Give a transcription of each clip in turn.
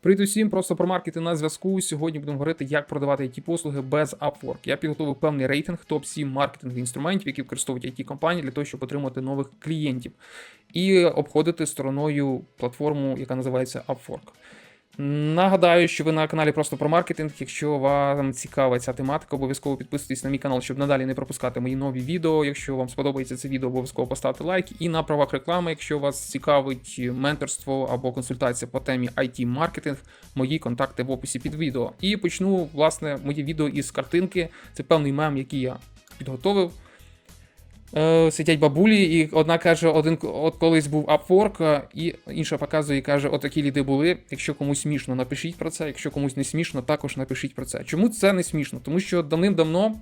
Привіт усім, просто про маркети на зв'язку. Сьогодні будемо говорити, як продавати it послуги без Upwork. Я підготував певний рейтинг топ 7 маркетингових інструментів, які використовують it компанії для того, щоб отримати нових клієнтів і обходити стороною платформу, яка називається Upwork. Нагадаю, що ви на каналі просто про маркетинг. Якщо вам цікава ця тематика, обов'язково підписуйтесь на мій канал, щоб надалі не пропускати мої нові відео. Якщо вам сподобається це відео, обов'язково поставте лайк. І на правах реклами, якщо вас цікавить менторство або консультація по темі it маркетинг мої контакти в описі під відео. І почну власне моє відео із картинки. Це певний мем, який я підготовив. Е, сидять бабулі, і одна каже, один от колись був Upwork, е, і інша показує і каже, отакі ліди були. Якщо комусь смішно, напишіть про це. Якщо комусь не смішно, також напишіть про це. Чому це не смішно? Тому що давним-давно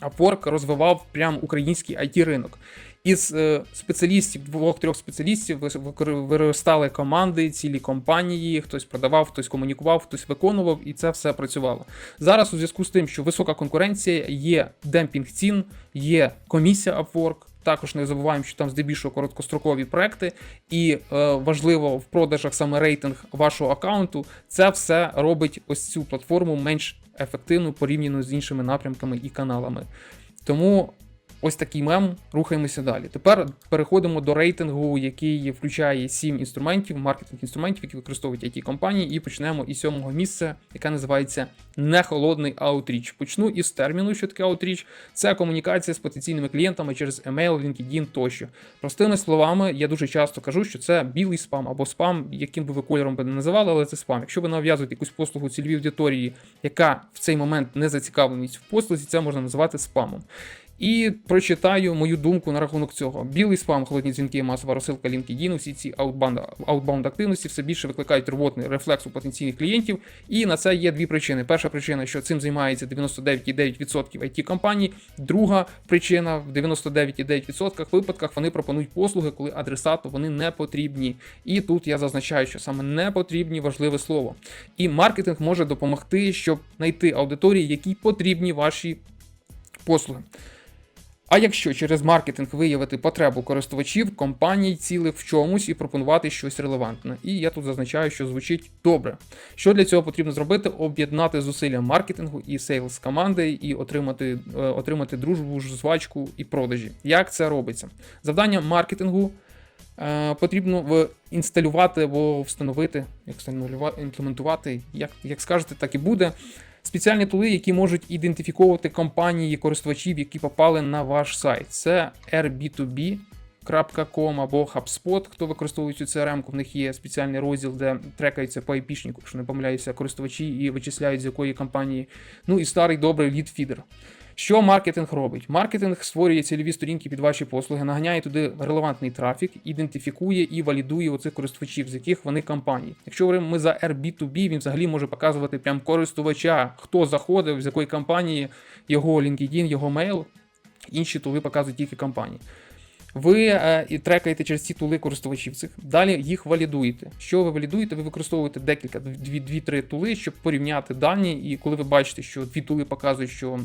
Upwork розвивав прям український it ринок. Із е, спеціалістів, двох-трьох спеціалістів виростали команди, цілі компанії, хтось продавав, хтось комунікував, хтось виконував, і це все працювало. Зараз у зв'язку з тим, що висока конкуренція, є демпінг цін, є комісія Upwork. Також не забуваємо, що там здебільшого короткострокові проекти, і е, важливо в продажах саме рейтинг вашого аккаунту. Це все робить ось цю платформу менш ефективну порівняно з іншими напрямками і каналами. Тому ось такий мем. Рухаємося далі. Тепер переходимо до рейтингу, який включає 7 інструментів, маркетинг інструментів, які використовують it компанії, і почнемо із сьомого місця, яке називається нехолодний аутріч. Почну із терміну, що таке аутріч. Це комунікація з потенційними клієнтами через email, LinkedIn тощо. Простими словами, я дуже часто кажу, що це білий спам або спам, яким би ви кольором би не називали, але це спам. Якщо ви нав'язуєте якусь послугу цільовій аудиторії, яка в цей момент не зацікавленість в послузі, це можна називати спамом. І прочитаю мою думку на рахунок цього. Білий спам, холодні дзвінки, масова розсилка LinkedIn, усі ці аутбаунд активності все більше викликають рвотний рефлекс у потенційних клієнтів. І на це є дві причини. Перша причина, що цим займається 99,9% it компаній. Друга причина в 99,9% випадках вони пропонують послуги, коли адресату вони не потрібні. І тут я зазначаю, що саме не потрібні важливе слово. І маркетинг може допомогти, щоб знайти аудиторії, які потрібні ваші послуги. А якщо через маркетинг виявити потребу користувачів, компаній цілих в чомусь і пропонувати щось релевантне. І я тут зазначаю, що звучить добре. Що для цього потрібно зробити? Об'єднати зусилля маркетингу і сейлс команди і отримати, е, отримати дружбу, жвачку і продажі. Як це робиться? Завдання маркетингу е, потрібно в- інсталювати або встановити, як встановлювати, імплементувати, як, як скажете, так і буде. Спеціальні тули, які можуть ідентифіковувати компанії користувачів, які попали на ваш сайт. Це rb2b.com або HubSpot, хто використовує цю CRM, в них є спеціальний розділ, де трекаються по IP-шнику, якщо не помиляюся, користувачі і вичисляють з якої компанії. Ну і старий добрий лід-фідер. Що маркетинг робить? Маркетинг створює цільові сторінки під ваші послуги, наганяє туди релевантний трафік, ідентифікує і валідує оцих користувачів, з яких вони компанії. Якщо говоримо ми за RB2B, він взагалі може показувати прям користувача, хто заходив, з якої компанії, його LinkedIn, його мейл. Інші тули показують тільки компанії. Ви е, і трекаєте через ці тули користувачів цих. Далі їх валідуєте. Що ви валідуєте? Ви використовуєте декілька, дві-три тули, щоб порівняти дані. І коли ви бачите, що дві тули показують, що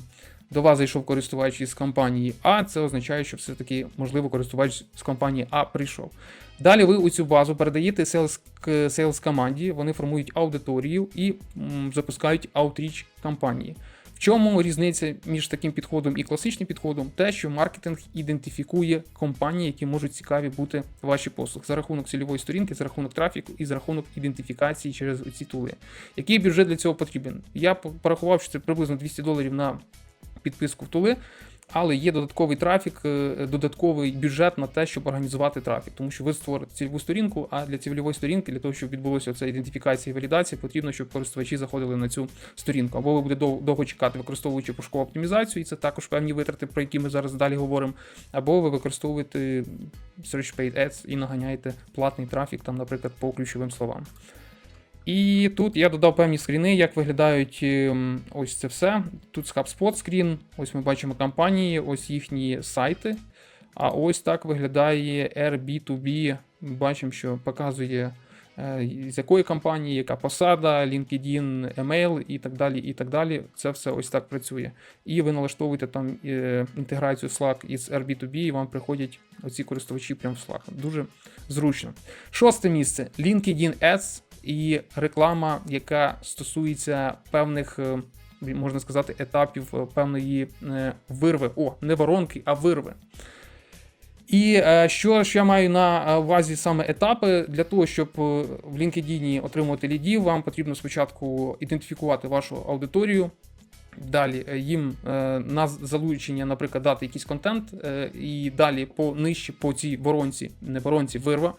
до вас зайшов користувач із компанії А, це означає, що все-таки, можливо, користувач з компанії А прийшов. Далі ви у цю базу передаєте sales, команді, вони формують аудиторію і м, запускають аутріч кампанії. В чому різниця між таким підходом і класичним підходом? Те, що маркетинг ідентифікує компанії, які можуть цікаві бути ваші послуги за рахунок цільової сторінки, за рахунок трафіку і за рахунок ідентифікації через ці тули. Який бюджет для цього потрібен? Я порахував, що це приблизно 200 доларів на підписку в тули. Але є додатковий трафік, е, додатковий бюджет на те, щоб організувати трафік, тому що ви створите цільову сторінку, а для цільової сторінки, для того, щоб відбулося ця ідентифікація і валідація, потрібно, щоб користувачі заходили на цю сторінку. Або ви будете довго чекати, використовуючи пошукову оптимізацію, і це також певні витрати, про які ми зараз далі говоримо. Або ви використовуєте Search Paid Ads і наганяєте платний трафік, там, наприклад, по ключовим словам. І тут я додав певні скріни, як виглядають ем, ось це все. Тут HubSpot скрін, ось ми бачимо компанії, ось їхні сайти. А ось так виглядає RB2B. Бачимо, що показує е, з якої компанії, яка посада, LinkedIn, email і так далі. і так далі. Це все ось так працює. І ви налаштовуєте там е, інтеграцію Slack із RB2B, і вам приходять оці користувачі прямо в Slack. Дуже зручно. Шосте місце LinkedIn Ads. І реклама, яка стосується певних, е, можна сказати, етапів е, певної е, вирви. О, не воронки, а вирви. І що ж я маю на увазі саме етапи для того, щоб в LinkedIn отримувати лідів, вам потрібно спочатку ідентифікувати вашу аудиторію. Далі їм на залучення, наприклад, дати якийсь контент, і далі по нижче по цій воронці, не воронці, вирва.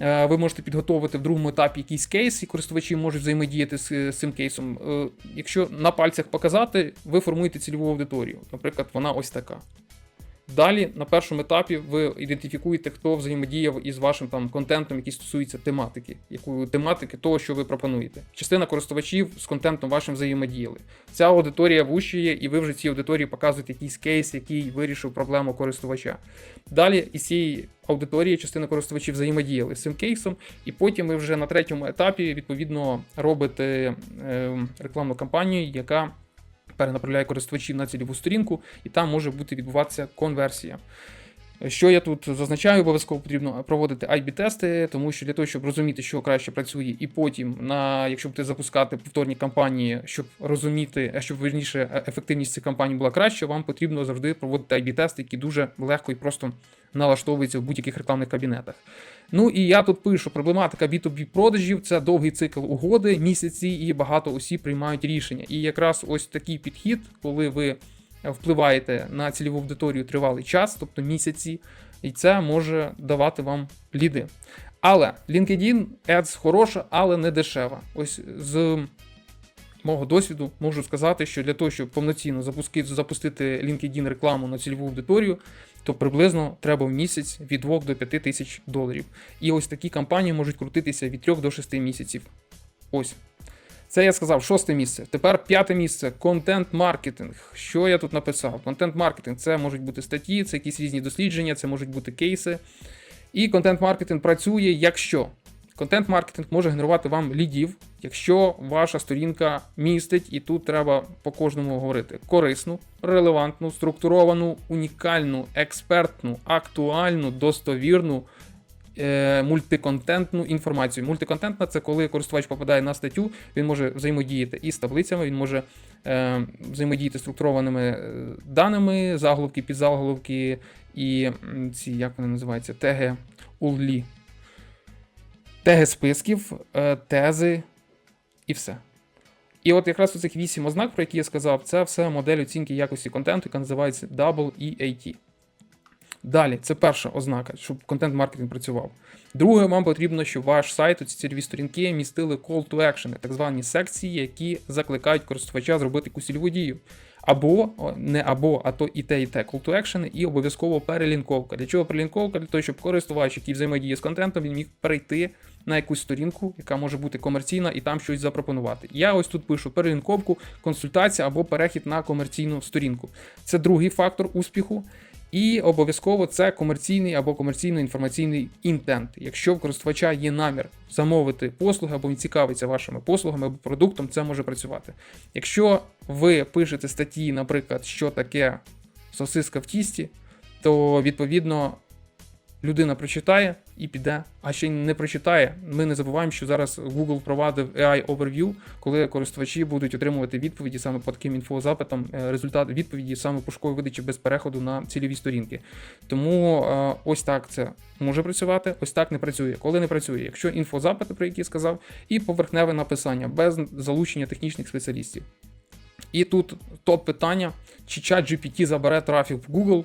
Е, Ви можете підготовити в другому етапі якийсь кейс, і користувачі можуть взаємодіяти з, з цим кейсом. Е, Якщо на пальцях показати, ви формуєте цільову аудиторію. Наприклад, вона ось така. Далі на першому етапі ви ідентифікуєте, хто взаємодіяв із вашим там контентом, який стосується тематики, яку тематики того, що ви пропонуєте. Частина користувачів з контентом вашим взаємодіяли. Ця аудиторія вущує, і ви вже цій аудиторії показуєте якийсь кейс, який вирішив проблему користувача. Далі із цієї аудиторії частина користувачів взаємодіяли з цим кейсом, і потім ви вже на третьому етапі відповідно робите е, рекламну кампанію, яка перенаправляє користувачів на цільову сторінку, і там може бути відбуватися конверсія. Що я тут зазначаю, обов'язково потрібно проводити IB-тести, тому що для того, щоб розуміти, що краще працює, і потім, на, якщо будете запускати повторні кампанії, щоб розуміти, щоб верніше е, ефективність цих кампаній була краща, вам потрібно завжди проводити IB-тести, які дуже легко і просто налаштовуються в будь-яких рекламних кабінетах. Ну і я тут пишу: проблематика B2B продажів це довгий цикл угоди, місяці, і багато осіб приймають рішення. І якраз ось такий підхід, коли ви впливаєте на цільову аудиторію тривалий час, тобто місяці, і це може давати вам ліди. Але LinkedIn Ads хороша, але не дешева. Ось з мого досвіду можу сказати, що для того, щоб повноцінно запустити, LinkedIn рекламу на цільову аудиторію, то приблизно треба в місяць від 2 до 5 тисяч доларів. І ось такі кампанії можуть крутитися від 3 до 6 місяців. Ось. Це я сказав шосте місце. Тепер п'яте місце контент-маркетинг. Що я тут написав? Контент-маркетинг це можуть бути статті, це якісь різні дослідження, це можуть бути кейси. І контент-маркетинг працює, якщо контент-маркетинг може генерувати вам лідів, якщо ваша сторінка містить, і тут треба по кожному говорити: корисну, релевантну, структуровану, унікальну, експертну, актуальну, достовірну. Е, Мультиконтентну інформацію. Мультиконтентна це коли користувач попадає на статтю, він може взаємодіяти із таблицями, він може е, взаємодіяти структурованими е, даними, заголовки, підзаголовки і ці, як вони називаються, теги URL. Теги списків, е, тези і все. І от якраз у цих вісім ознак, про які я сказав, це все модель оцінки якості контенту, яка називається WEAT. Далі, це перша ознака, щоб контент-маркетинг працював. Друге, вам потрібно, щоб ваш сайт, ці цільові сторінки містили call to action, так звані секції, які закликають користувача зробити якусь цільову дію. Або не або, а то і те, і те call to action, і обов'язково перелінковка. Для чого перелінковка? Для того, щоб користувач, який взаємодіє з контентом, він міг перейти на якусь сторінку, яка може бути комерційна, і там щось запропонувати. Я ось тут пишу перелінковку, консультація або перехід на комерційну сторінку. Це другий фактор успіху. І обов'язково це комерційний або комерційно-інформаційний інтент. Якщо в користувача є намір замовити послуги або він цікавиться вашими послугами або продуктом, це може працювати. Якщо ви пишете статті, наприклад, що таке сосиска в тісті, то відповідно людина прочитає і піде, а ще не прочитає. Ми не забуваємо, що зараз Google провадив AI Overview, коли користувачі будуть отримувати відповіді саме по таким інфозапитам, е, результат відповіді саме пошукової видачі без переходу на цільові сторінки. Тому е, ось так це може працювати, ось так не працює. Коли не працює, якщо інфозапити, про які сказав, і поверхневе написання без залучення технічних спеціалістів. І тут топ питання: чи чат GPT забере трафік в Google?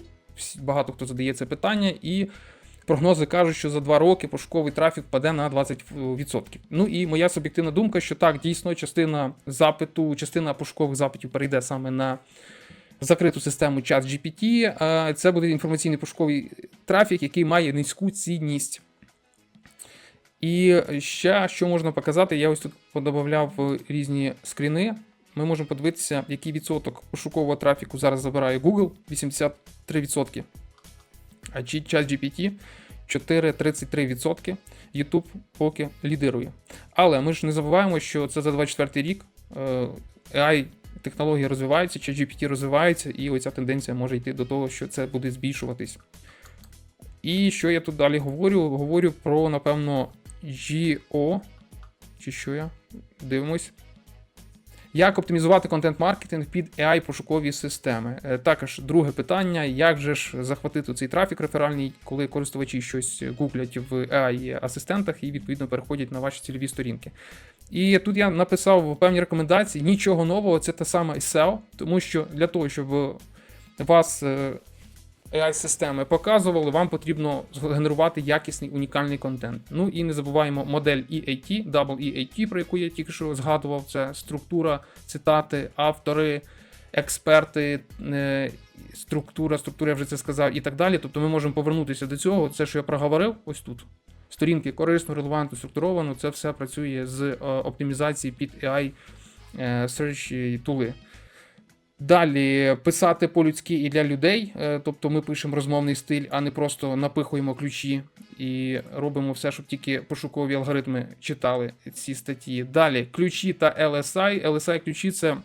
Багато хто задає це питання, і прогнози кажуть, що за два роки пошуковий трафік паде на 20%. Ну і моя суб'єктивна думка, що так, дійсно, частина запиту, частина пошукових запитів перейде саме на закриту систему чат GPT. Це буде інформаційний пошуковий трафік, який має низьку цінність. І ще що можна показати, я ось тут подобавляв різні скріни. Ми можемо подивитися, який відсоток пошукового трафіку зараз забирає Google 83%. А чат GPT 4,33%. YouTube поки лідирує. Але ми ж не забуваємо, що це за 24 рік. е, AI технології розвиваються, GPT розвивається, і оця тенденція може йти до того, що це буде збільшуватись. І що я тут далі говорю? Говорю про, напевно, GO, Чи що я? Дивимось. Як оптимізувати контент-маркетинг під AI-пошукові системи? Е, Також друге питання: як же ж захватити цей трафік реферальний, коли користувачі щось гуглять в AI-асистентах і відповідно переходять на ваші цільові сторінки? І тут я написав певні рекомендації. Нічого нового, це те саме SEO, тому що для того, щоб вас е, AI-системи показували, вам потрібно згенерувати якісний унікальний контент. Ну і не забуваємо модель EAT, Double EAT, про яку я тільки що згадував. Це структура, цитати, автори, експерти, е, структура, структура, я вже це сказав, і так далі. Тобто ми можемо повернутися до цього. Це, що я проговорив, ось тут. Сторінки корисно, релевантно, структуровано, це все працює з е, оптимізації під AI е, search тули. Далі писати по-людськи і для людей, е, тобто ми пишемо розмовний стиль, а не просто напихуємо ключі і робимо все, щоб тільки пошукові алгоритми читали ці статті. Далі ключі та LSI. LSI ключі це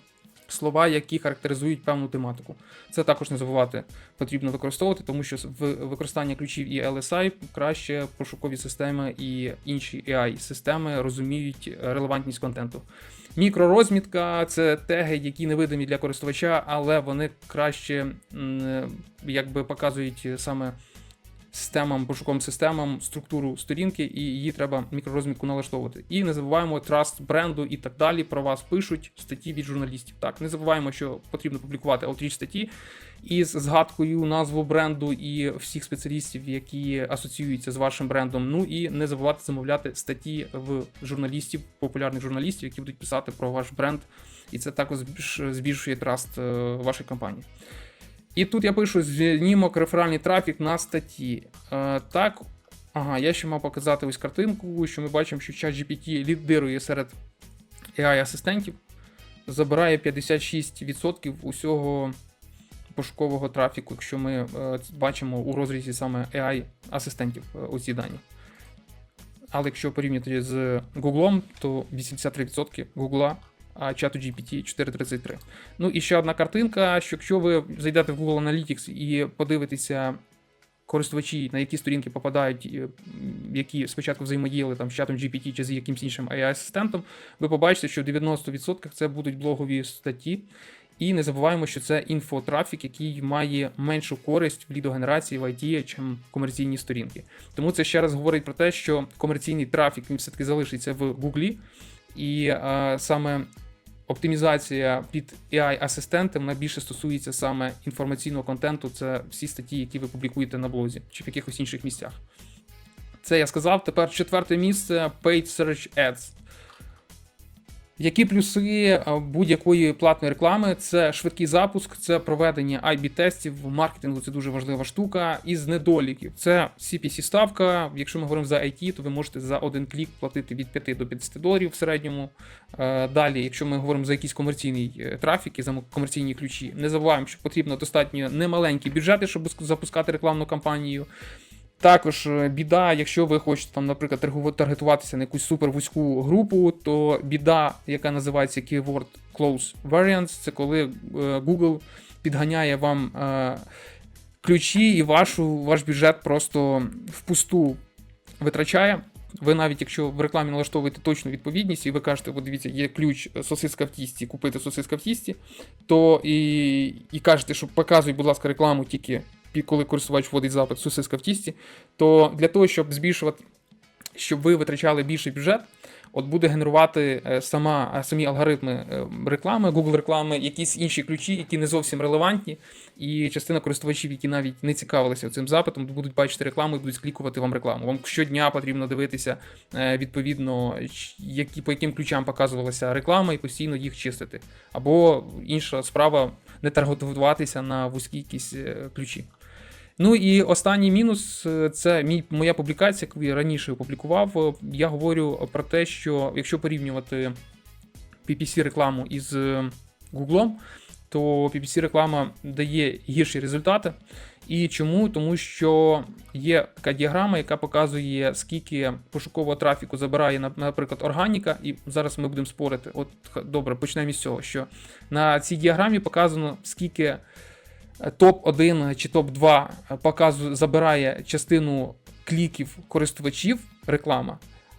слова, які характеризують певну тематику. Це також не забувати потрібно використовувати, тому що в використання ключів і LSI краще пошукові системи і інші AI-системи розуміють релевантність контенту. Мікророзмітка це теги, які невидимі для користувача, але вони краще якби показують саме системам, пошуковим системам структуру сторінки, і її треба мікророзмітку налаштовувати. І не забуваємо траст бренду і так далі. Про вас пишуть статті від журналістів. Так, не забуваємо, що потрібно публікувати аутріч статті із згадкою назву бренду і всіх спеціалістів, які асоціюються з вашим брендом. Ну і не забувати замовляти статті в журналістів, популярних журналістів, які будуть писати про ваш бренд. І це також збільшує траст е, вашої компанії. І тут я пишу знімок реферальний трафік на статті. Е, так, ага, я ще мав показати ось картинку, що ми бачимо, що ChatGPT лідирує серед AI-асистентів, забирає 56% усього пошукового трафіку, якщо ми е, бачимо у розрізі саме AI-асистентів е, оці дані. Але якщо порівняти з Google, то 83% Google, чату GPT 4.33. Ну і ще одна картинка, що якщо ви зайдете в Google Analytics і подивитеся користувачі, на які сторінки попадають, які спочатку взаємодіяли там з чатом GPT чи з якимсь іншим AI-асистентом, ви побачите, що в 90% це будуть блогові статті. І не забуваємо, що це інфотрафік, який має меншу користь в лідогенерації в IT, чим комерційні сторінки. Тому це ще раз говорить про те, що комерційний трафік він все-таки залишиться в Гуглі, і е, саме оптимізація під AI-асистенти вона більше стосується саме інформаційного контенту. Це всі статті, які ви публікуєте на блозі чи в якихось інших місцях. Це я сказав. Тепер четверте місце Paid Search Ads. Які плюси будь-якої платної реклами? Це швидкий запуск, це проведення IB-тестів в маркетингу. Це дуже важлива штука. Із недоліків це CPC ставка. Якщо ми говоримо за IT, то ви можете за один клік платити від 5 до 50 доларів в середньому. Е, Далі, якщо ми говоримо за якийсь комерційний е, трафік і за комерційні ключі, не забуваємо, що потрібно достатньо немаленькі бюджети, щоб запускати рекламну кампанію. Також е, біда, якщо ви хочете там, наприклад, таргетуватися на якусь супер вузьку групу, то біда, яка називається Keyword Close Variants, це коли е, Google підганяє вам е, ключі і вашу, ваш бюджет просто впусту витрачає. Ви навіть якщо в рекламі налаштовуєте точну відповідність, і ви кажете, от дивіться, є ключ сосиска в тісті, купити сосиска в тісті, то і, і кажете, що показуй, будь ласка, рекламу тільки коли користувач вводить запит сосиска в тісті, то для того, щоб збільшувати, щоб ви витрачали більший бюджет, от буде генерувати е, сама, е, самі алгоритми е, реклами, Google реклами, якісь інші ключі, які не зовсім релевантні, і частина користувачів, які навіть не цікавилися цим запитом, будуть бачити рекламу і будуть склікувати вам рекламу. Вам щодня потрібно дивитися відповідно, які по яким ключам показувалася реклама, і постійно їх чистити. Або інша справа не таргетуватися на вузькі якісь ключі. Ну і останній мінус е, це мій, моя публікація, яку я раніше опублікував. Е, Я говорю про те, що якщо порівнювати PPC рекламу із е, Google, то PPC реклама дає гірші результати. І чому? Тому що є така діаграма, яка показує, скільки пошукового трафіку забирає, на- наприклад, органіка, і зараз ми будемо спорити. От добре, почнемо із цього, що на цій діаграмі показано, скільки топ-1 чи топ-2 показує, забирає частину кліків користувачів реклама.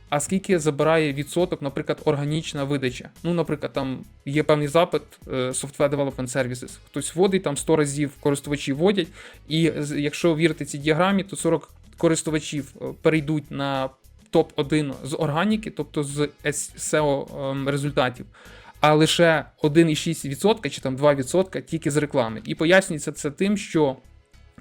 а скільки забирає відсоток, наприклад, органічна видача. Ну, наприклад, там є певний запит е, Software Development Services. Хтось вводить, там 100 разів користувачі вводять, і якщо вірити цій діаграмі, то 40 користувачів е, перейдуть на топ-1 з органіки, тобто з SEO ем, результатів. А лише 1,6% чи там 2% тільки з реклами. І пояснюється це тим, що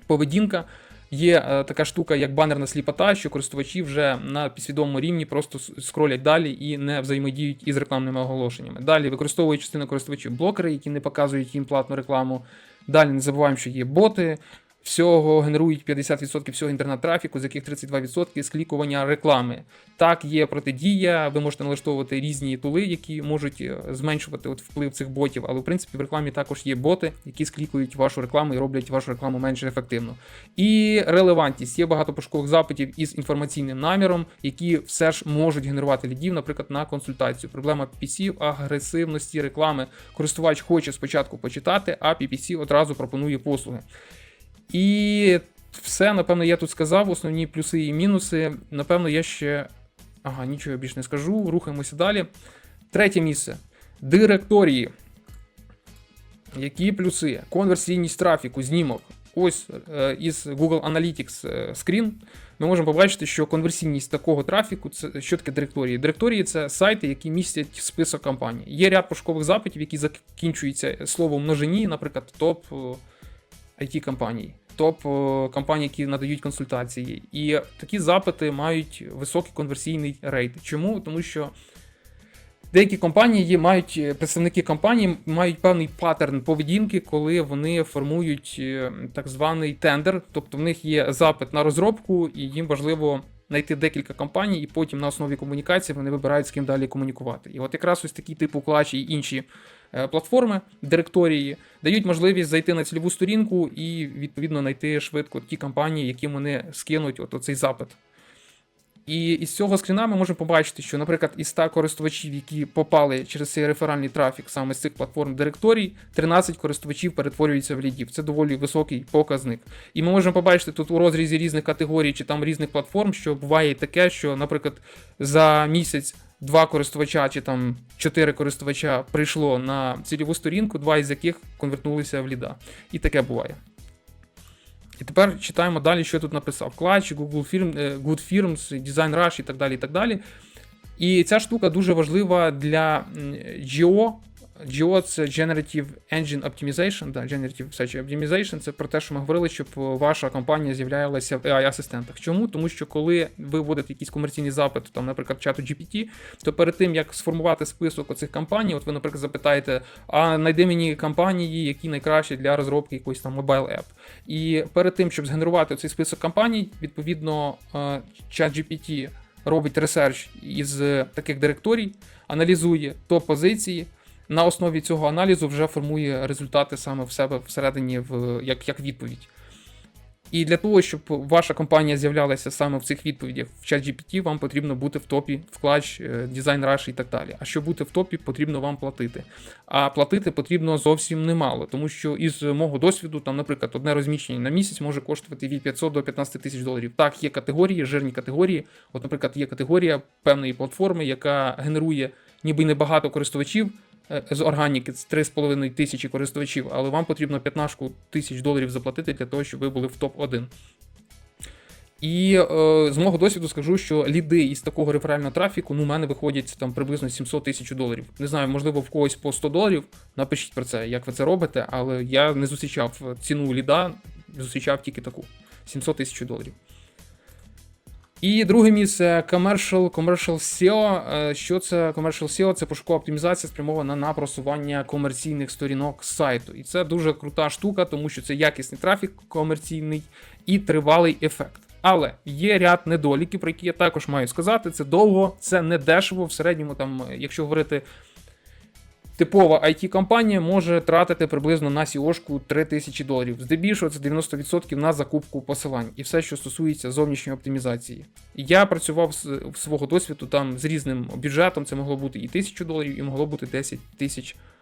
поведінка є е, така штука, як банерна сліпота, що користувачі вже на підсвідомому рівні просто скролять далі і не взаємодіють із рекламними оголошеннями. Далі використовує частина користувачів блокери, які не показують їм платну рекламу. Далі не забуваємо, що є боти. Всього генерують 50% всього інтернет-трафіку, з яких 32% з клікування реклами. Так, є протидія, ви можете налаштовувати різні тули, які можуть е, зменшувати от вплив цих ботів, але в принципі в рекламі також є боти, які склікують вашу рекламу і роблять вашу рекламу менш ефективно. І релевантність є багато пошукових запитів із інформаційним наміром, які все ж можуть генерувати лідів, наприклад, на консультацію. Проблема PPC – агресивності реклами. Користувач хоче спочатку почитати, а PPC одразу пропонує послуги. І все, напевно, я тут сказав. Основні плюси і мінуси. Напевно, я ще. Ага, нічого більше не скажу. Рухаємося далі. Третє місце. Директорії. Які плюси? Конверсійність трафіку, знімок. Ось е, із Google Analytics е, скрін. Ми можемо побачити, що конверсійність такого трафіку це що таке директорії. Директорії це сайти, які містять список компаній. Є ряд пошукових запитів, які закінчуються словом множині, наприклад, топ it компаній топ е, компаній, які надають консультації. І такі запити мають високий конверсійний рейт. Чому? Тому що деякі компанії мають е, представники компанії мають певний паттерн поведінки, коли вони формують е, так званий тендер, тобто в них є запит на розробку, і їм важливо. Знайти декілька компаній, і потім на основі комунікації вони вибирають з ким далі комунікувати. І от якраз ось такі типу клач і інші платформи, директорії дають можливість зайти на цільову сторінку і відповідно знайти швидко ті компанії, яким вони скинуть от оцей запит. І із цього скріна ми можемо побачити, що, наприклад, із 100 користувачів, які попали через цей реферальний трафік саме з цих платформ директорій, 13 користувачів перетворюються в лідів. Це доволі високий показник. І ми можемо побачити тут у розрізі різних категорій чи там різних платформ, що буває таке, що, наприклад, за місяць. Два користувача чи там чотири користувача прийшло на цільову сторінку, два із яких конвертнулися в ліда. І таке буває. І тепер читаємо далі, що я тут написав: Clutch, Google Firm, е, Good Firms, Design Rush і так далі. І так далі. І ця штука дуже важлива для GO. GO це Generative Engine Optimization, да, Generative Search Optimization, це про те, що ми говорили, щоб ваша компанія з'являлася в AI-асистентах. Чому? Тому що коли ви вводите якийсь комерційний запит, там, наприклад, чату GPT, то перед тим, як сформувати список оцих компаній, от ви, наприклад, запитаєте, а знайди мені компанії, які найкращі для розробки якоїсь там мобайл app. І перед тим, щоб згенерувати цей список компаній, відповідно, е, чат GPT робить ресерч із таких директорій, аналізує топ-позиції. На основі цього аналізу вже формує результати саме в себе всередині, в, як, як відповідь. І для того, щоб ваша компанія з'являлася саме в цих відповідях в ChatGPT, вам потрібно бути в топі в клач, дизайн Rush і так далі. А щоб бути в топі, потрібно вам платити. А платити потрібно зовсім немало, тому що із мого досвіду, там, наприклад, одне розміщення на місяць може коштувати від 500 до 15 тисяч доларів. Так, є категорії, жирні категорії. От, наприклад, є категорія певної платформи, яка генерує ніби небагато користувачів. Е, З органіки це 3,5 тисячі користувачів, але вам потрібно 15 тисяч доларів заплатити для того, щоб ви були в топ-1. І е, з мого досвіду скажу, що ліди із такого реферального трафіку ну, у мене виходять там приблизно 700 тисяч доларів. Не знаю, можливо, в когось по 100 доларів. Напишіть про це, як ви це робите, але я не зустрічав ціну ліда, зустрічав тільки таку 700 тисяч доларів. І друге місце Commercial, Commercial SEO. Е, Що це Commercial SEO? Це пошукова оптимізація спрямована на просування комерційних сторінок сайту. І це дуже крута штука, тому що це якісний трафік комерційний і тривалий ефект. Але є ряд недоліків, про які я також маю сказати. Це довго, це не дешево. В середньому, там, якщо говорити Типова IT-компанія може тратити приблизно на SEO-шку 3 тисячі доларів. Здебільшого це 90% на закупку посилань і все, що стосується зовнішньої оптимізації. Я працював з свого досвіду там з різним бюджетом. Це могло бути і 1000 доларів, і могло бути 10 тисяч доларів.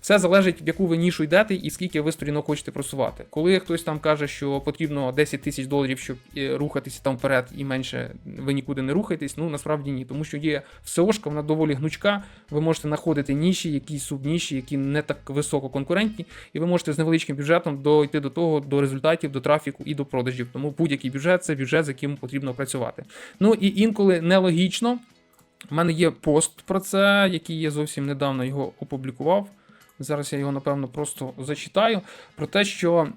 Все залежить, в яку ви нішу йдете і скільки ви сторінок хочете просувати. Коли хтось там каже, що потрібно 10 тисяч доларів, щоб е, рухатися там вперед, і менше ви нікуди не рухаєтесь, ну насправді ні, тому що є SEO-шка, вона доволі гнучка. Ви можете знаходити ніші, якісь субніші, які не так високо конкурентні, і ви можете з невеличким бюджетом дойти до того, до результатів, до трафіку і до продажів. Тому будь-який бюджет це бюджет, з яким потрібно працювати. Ну і інколи нелогічно. У мене є пост про це, який я зовсім недавно його опублікував. Зараз я його, напевно, просто зачитаю. Про те, що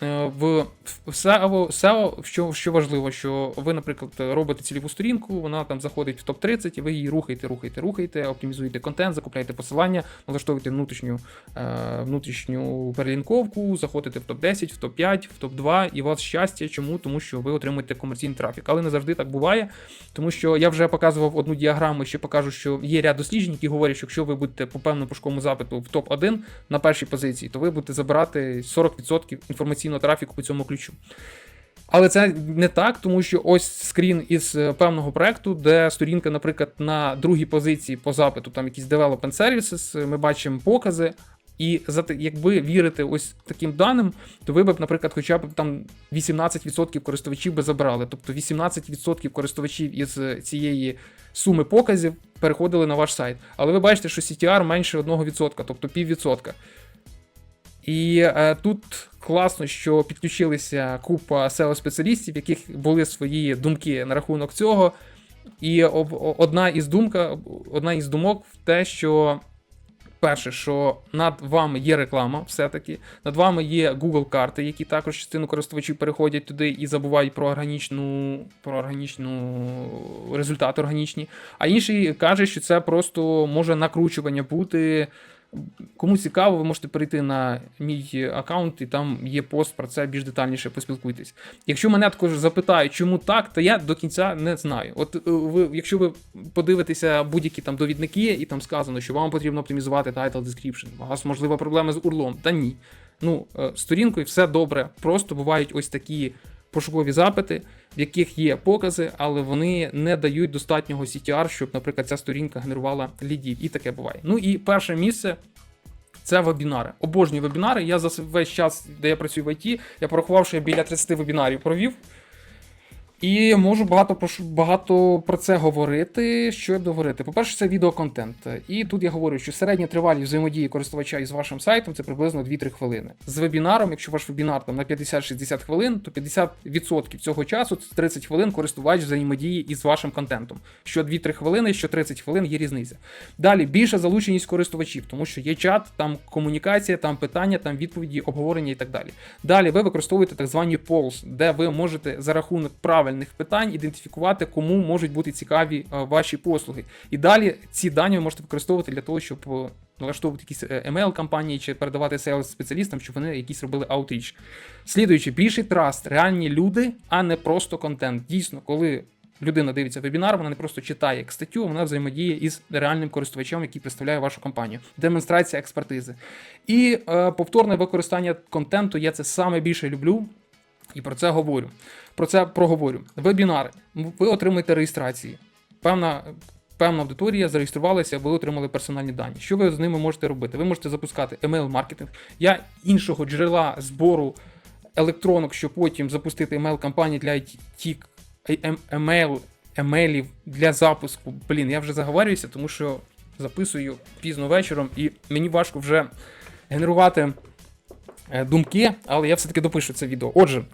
в в SEO, SEO що, що важливо, що ви, наприклад, робите цільову сторінку, вона там заходить в топ-30, і ви її рухаєте, рухаєте, рухаєте, оптимізуєте контент, закупляєте посилання, налаштовуєте внутрішню, е, внутрішню перелінковку, заходите в топ-10, в топ-5, в топ-2, і у вас щастя. Чому? Тому що ви отримуєте комерційний трафік. Але не завжди так буває, тому що я вже показував одну діаграму, ще покажу, що є ряд досліджень, які говорять, що якщо ви будете по певному пошуковому запиту в топ-1 на першій позиції, то ви будете забирати 40% інформаційного трафіку по цьому ключу. Але це не так, тому що ось скрін із е, певного проекту, де сторінка, наприклад, на другій позиції по запиту, там якісь development services, ми бачимо покази. І за якби вірити ось таким даним, то ви б, наприклад, хоча б там 18% користувачів би забрали. Тобто 18% користувачів із е, цієї суми показів переходили на ваш сайт. Але ви бачите, що CTR менше 1%, тобто піввідсотка. І е, тут класно, що підключилися купа SEO-спеціалістів, яких були свої думки на рахунок цього. І об- одна із думка, одна із думок в те, що перше, що над вами є реклама, все-таки, над вами є Google карти, які також частину користувачів переходять туди і забувають про органічну, про органічну результати органічні. А інший каже, що це просто може накручування бути. Кому цікаво, ви можете перейти на мій аккаунт, і там є пост про це більш детальніше поспілкуйтесь. Якщо мене також запитають, чому так, то я до кінця не знаю. От е, ви, якщо ви подивитеся будь-які там довідники, і там сказано, що вам потрібно оптимізувати title description, у вас можлива проблема з урлом. Та ні. Ну, е, сторінкою все добре. Просто бувають ось такі пошукові запити, в яких є покази, але вони не дають достатнього CTR, щоб, наприклад, ця сторінка генерувала лідів. І таке буває. Ну і перше місце. Це вебінари. Обожнюю вебінари. Я за весь час, де я працюю в ІТ, я порахував, що я біля 30 вебінарів провів. І можу багато про, багато про це говорити. Що я говорити? По-перше, це відеоконтент. І тут я говорю, що середня тривалість взаємодії користувача із вашим сайтом це приблизно 2-3 хвилини. З вебінаром, якщо ваш вебінар там на 50-60 хвилин, то 50% цього часу це 30 хвилин користувач взаємодії із вашим контентом. Що 2-3 хвилини, що 30 хвилин є різниця. Далі більша залученість користувачів, тому що є чат, там комунікація, там питання, там відповіді, обговорення і так далі. Далі ви використовуєте так звані polls, де ви можете за рахунок правильних питань ідентифікувати, кому можуть бути цікаві е, ваші послуги. І далі ці дані ви можете використовувати для того, щоб е, налаштовувати якісь email кампанії чи передавати sales спеціалістам, щоб вони якісь робили аутріч. Слідуючи, більший траст, реальні люди, а не просто контент. Дійсно, коли людина дивиться вебінар, вона не просто читає як статтю, вона взаємодіє із реальним користувачем, який представляє вашу компанію. Демонстрація експертизи. І е, повторне використання контенту. Я це саме більше люблю. І про це говорю. Про це проговорю. Вебінари. Ви отримаєте реєстрації. Певна, певна аудиторія зареєструвалася, ви отримали персональні дані. Що ви з ними можете робити? Ви можете запускати email-маркетинг. Я іншого джерела збору електронок, щоб потім запустити email-кампанії для IT, email, емейлів для запуску. Блін, я вже заговорююся, тому що записую пізно вечором, і мені важко вже генерувати е, думки, але я все-таки допишу це відео. Отже,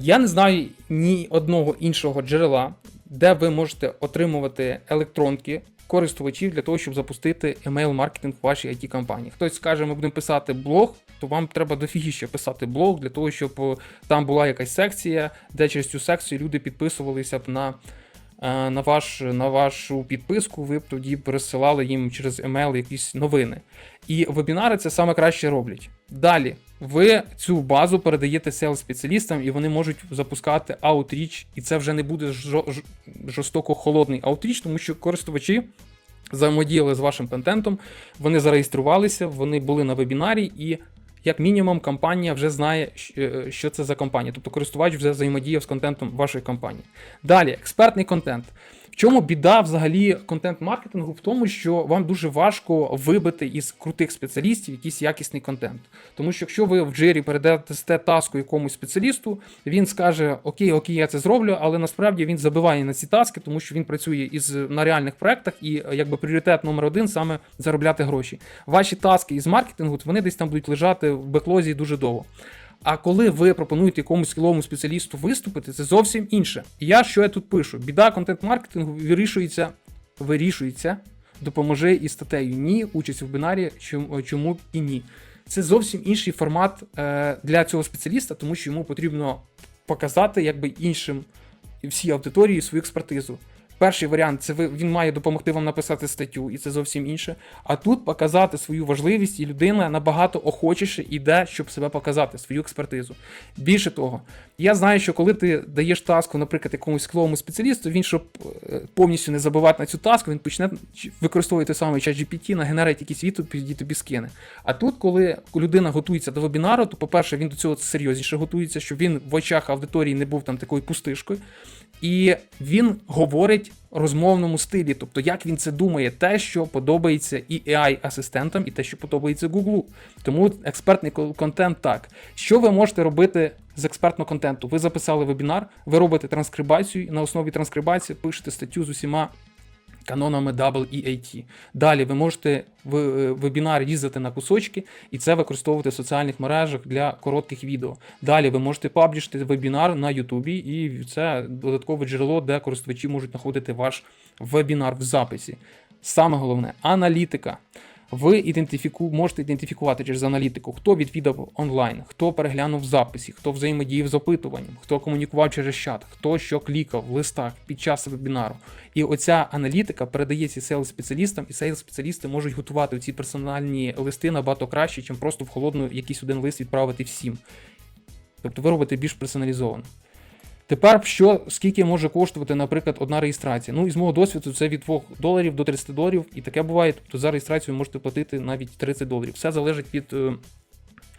я не знаю ні одного іншого джерела, де ви можете отримувати електронки користувачів для того, щоб запустити емейл-маркетинг в вашій it компанії Хтось скаже, ми будемо писати блог, то вам треба дофігіще писати блог для того, щоб е, там була якась секція, де через цю секцію люди підписувалися б на. е, На, ваш, на вашу підписку, ви б тоді пересилали їм через емейл якісь новини. І вебінари це саме краще роблять. Далі ви цю базу передаєте селс-спеціалістам, і вони можуть запускати аутріч, і це вже не буде жорстоко холодний аутріч, тому що користувачі взаємодіяли з вашим контентом, вони зареєструвалися, вони були на вебінарі, і як мінімум компанія вже знає, е, що це за компанія. Тобто користувач вже взаємодіяв з контентом вашої компанії. Далі, експертний контент. Чому біда взагалі контент-маркетингу? В тому, що вам дуже важко вибити із крутих спеціалістів якийсь якісний контент. Тому що якщо ви в джирі передасте таску якомусь спеціалісту, він скаже: Окей, окей, я це зроблю, але насправді він забиває на ці таски, тому що він працює із на реальних проектах, і якби пріоритет номер один саме заробляти гроші. Ваші таски із маркетингу вони десь там будуть лежати в беклозі дуже довго. А коли ви пропонуєте якомусь скіловому спеціалісту виступити, це зовсім інше. І я що я тут пишу? Біда контент-маркетингу вирішується, вирішується, допоможи із статтею ні, участь в вебінарі, чому, чому і ні. Це зовсім інший формат е, для цього спеціаліста, тому що йому потрібно показати якби іншим всій аудиторії свою експертизу. Перший варіант це ви, він має допомогти вам написати статтю, і це зовсім інше. А тут показати свою важливість, і людина набагато охочіше йде, щоб себе показати, свою експертизу. Більше того, я знаю, що коли ти даєш таску, наприклад, якомусь скловому спеціалісту, він, щоб е, повністю не забивати на цю таску, він почне використовувати самий чат GPT, нагенерить якісь відповіді тобі скине. А тут, коли людина готується до вебінару, то, по-перше, він до цього серйозніше готується, щоб він в очах аудиторії не був там такою пустишкою. І він говорить розмовному стилі, тобто як він це думає, те, що подобається і AI-асистентам, і те, що подобається Google. Тому експертний кон- контент так. Що ви можете робити з експертного контенту? Ви записали вебінар, ви робите транскрибацію, і на основі транскрибації пишете статтю з усіма канонами WEAT. Далі ви можете в е, вебінар різати на кусочки і це використовувати в соціальних мережах для коротких відео. Далі ви можете паблішити вебінар на Ютубі, і це додаткове джерело, де користувачі можуть знаходити ваш вебінар в записі. Саме головне аналітика. Ви ідентифіку, можете ідентифікувати через аналітику, хто відвідав онлайн, хто переглянув записі, хто взаємодіяв з опитуванням, хто комунікував через чат, хто що клікав в листах під час вебінару. І оця аналітика передається сейлс-спеціалістам, і сейлс-спеціалісти можуть готувати ці персональні листи набагато краще, ніж просто в холодну якийсь один лист відправити всім. Тобто ви робите більш персоналізовано. Тепер що скільки може коштувати, наприклад, одна реєстрація? Ну, із мого досвіду, це від 2 доларів до 30 доларів, і таке буває. Тобто за реєстрацію можете платити навіть 30 доларів. Все залежить від, е,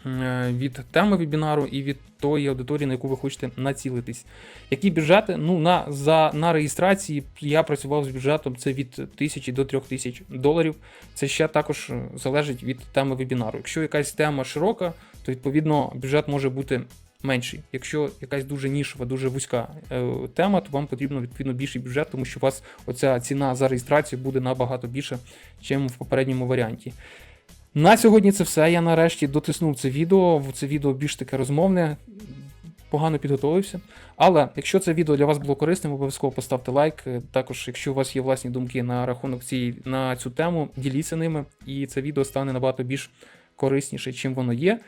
е, від теми вебінару і від тої аудиторії, на яку ви хочете націлитись. Які бюджети? Ну, на, за, на реєстрації я працював з бюджетом це від 1000 до 3000 доларів. Це ще також е, залежить від теми вебінару. Якщо якась тема широка, то відповідно бюджет може бути менший. Якщо якась дуже нішова, дуже вузька е, тема, то вам потрібно відповідно більший бюджет, тому що у вас оця ціна за реєстрацію буде набагато більше, ніж в попередньому варіанті. На сьогодні це все. Я нарешті дотиснув це відео. Це відео більш таке розмовне. Погано підготовився. Але якщо це відео для вас було корисним, обов'язково поставте лайк. Е, Також, якщо у вас є власні думки на рахунок цієї на цю тему, діліться ними, і це відео стане набагато більш корисніше, чим воно є.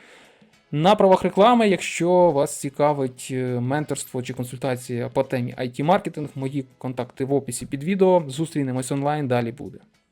На правах реклами, якщо вас цікавить е, менторство чи консультація по темі IT-маркетинг, мої контакти в описі під відео. Зустрінемось онлайн, далі буде.